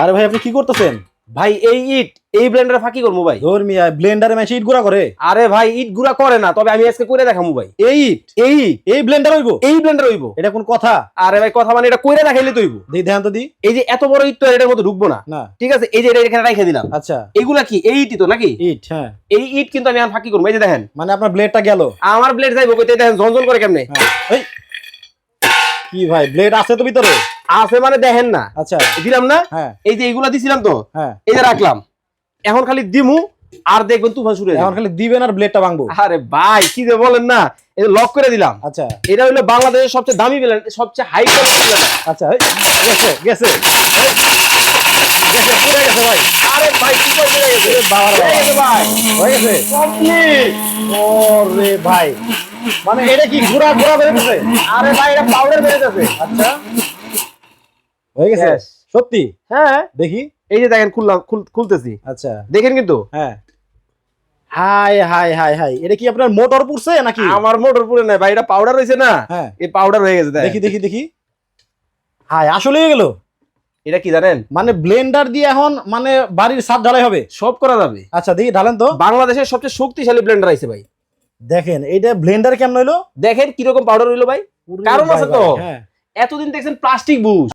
আরে ভাই আপনি কি করতেছেন? ভাই এই ইট এই ব্লেন্ডারে ফাঁকি করব ভাই। ধর মিয়া ব্লেন্ডারে মেশে ইট গুঁড়া করে। আরে ভাই ইট গুড়া করে না তবে আমি আজকে করে দেখামু ভাই। এই ইট এই এই ব্লেন্ডার হইব। এই ব্লেন্ডার হইব। এটা কোন কথা? আরে ভাই কথা মানে এটা কইরা দেখাইলে তো হইব। দেই ধ্যান তো দি। এই যে এত বড় ইট তো এটার মধ্যে ঢুকবো না। না। ঠিক আছে এই যে এটা এখানে রেখে দিলাম। আচ্ছা। এগুলা কি? এই ইটই তো নাকি? ইট হ্যাঁ। এই ইট কিন্তু আমি আর ফাঁকি করব। এই যে দেখেন। মানে আপনার ব্লেডটা গেল। আমার ব্লেড যাইবো কইতে দেখেন ঝনঝন করে কেমনে? হ্যাঁ। কি ভাই ব্লেড আছে তো ভিতরে? আছে মানে দেখেন না। আচ্ছা। দিলাম না? হ্যাঁ। এই যে এইগুলা দিছিলাম তো হ্যাঁ। এই যে রাখলাম। এখন খালি দিমু আর দেখবেন তুফান শুরু এখন খালি দিবেন আর ব্লেডটা ভাঙবো। আরে ভাই কি যে বলেন না এই লক করে দিলাম। আচ্ছা। এটা হলো বাংলাদেশের সবচেয়ে দামি ব্লেন্ড সবচেয়ে হাই কোয়ালিটি ব্লেন্ডার আচ্ছা গেছে গেছে। গেছে পুরো গেছে ভাই। আরে ভাই কি করে গেছে? গেছে ভাই। হয়ে গেছে। কমপ্লিট ওরে ভাই। মানে এটা কি ঘোরা ঘোরা বেড়ে গেছে? আরে ভাই এটা পাউডার যাবে আচ্ছা। হয়ে গেছে? সত্যি? হ্যাঁ। দেখি। এই যে দেখেন খুললাম খুলতেছি। আচ্ছা। দেখেন কিন্তু। হ্যাঁ। Hi hi hi hi. এটা কি আপনার মোটর পুরছে নাকি? আমার মোটর নাই ভাই এটা পাউডার হয়েছে না? হ্যাঁ। এই পাউডার হয়ে গেছে দেখি। দেখি দেখি হাই আসলে হয়ে গেল? এটা কি জানেন? মানে ব্লেন্ডার দিয়ে এখন মানে বাড়ির ছাদ ঢালাই হবে? সব করা যাবে। আচ্ছা দেখি ঢালেন তো। বাংলাদেশের সবচেয়ে শক্তিশালী ব্লেন্ডার আইছে ভাই। দেখেন এইটা ব্লেন্ডার কেমন হইল? দেখেন কীরকম পাউডার হইল ভাই। কারণ আছে তো। হ্যাঁ। এতদিন দেখছেন প্লাস্টিক বুশ